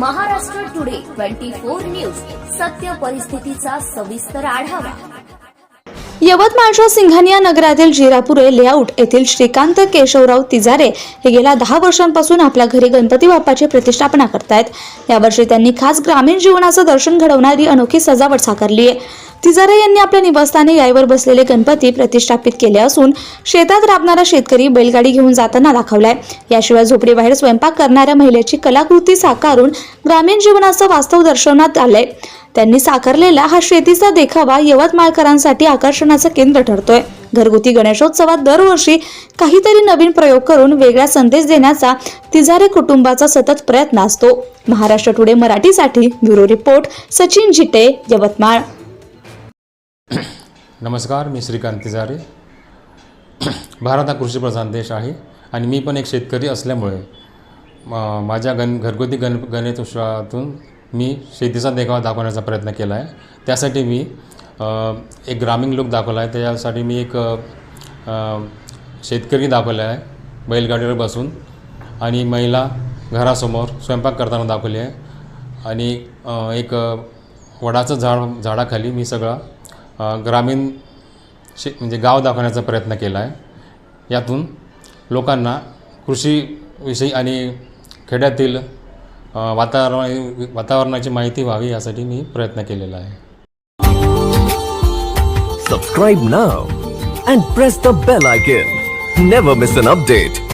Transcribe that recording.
Twenty four news. सत्य परिस्थितीचा सविस्तर आढावा. यवतमाळच्या सिंघानिया नगरातील जिरापुरे लेआउट येथील श्रीकांत केशवराव तिजारे हे गेल्या दहा वर्षांपासून आपल्या घरी गणपती बाप्पाची प्रतिष्ठापना करतायत. यावर्षी त्यांनी खास ग्रामीण जीवनाचं दर्शन घडवणारी अनोखी सजावट साकारली आहे तिजारे यांनी आपल्या निवासस्थानी गायीवर बसलेले गणपती प्रतिष्ठापित केले असून शेतात राबणारा शेतकरी बैलगाडी घेऊन जाताना दाखवलाय. याशिवाय झोपडीबाहेर स्वयंपाक करणाऱ्या महिलेची कलाकृती साकारून ग्रामीण जीवनाचं वास्तव दर्शवण्यात आलंय. त्यांनी साकारलेला हा शेतीचा देखावा यवतमाळकरांसाठी आकर्षणाचं केंद्र ठरतोय. घरगुती गणेशोत्सवात दरवर्षी काहीतरी नवीन प्रयोग करून वेगळा संदेश देण्याचा तिजारे कुटुंबाचा सतत प्रयत्न असतो. महाराष्ट्र टुडे मराठीसाठी ब्युरो रिपोर्ट सचिन झिटे यवतमाळ. नमस्कार मी श्रीकांत तिजारे. भारत हा कृषीप्रधान देश आहे आणि मी पण एक शेतकरी असल्यामुळे म- माझ्या गण घरगुती गण गणेशोत्सवातून मी शेतीचा देखावा दाखवण्याचा प्रयत्न केला आहे. त्यासाठी मी एक ग्रामीण लुक दाखवला आहे. त्याच्यासाठी मी एक शेतकरी दाखवला आहे. बैलगाडीवर बसून आणि महिला घरासमोर स्वयंपाक करताना दाखवली आहे. आणि एक वडाचं झाड झाडाखाली मी सगळा ग्रामीण शे म्हणजे गाव दाखवण्याचा प्रयत्न केला आहे यातून लोकांना कृषीविषयी आणि खेड्यातील वातावरण वातावरणाची माहिती व्हावी यासाठी मी प्रयत्न केलेला आहे. Subscribe now and press the bell icon never miss an update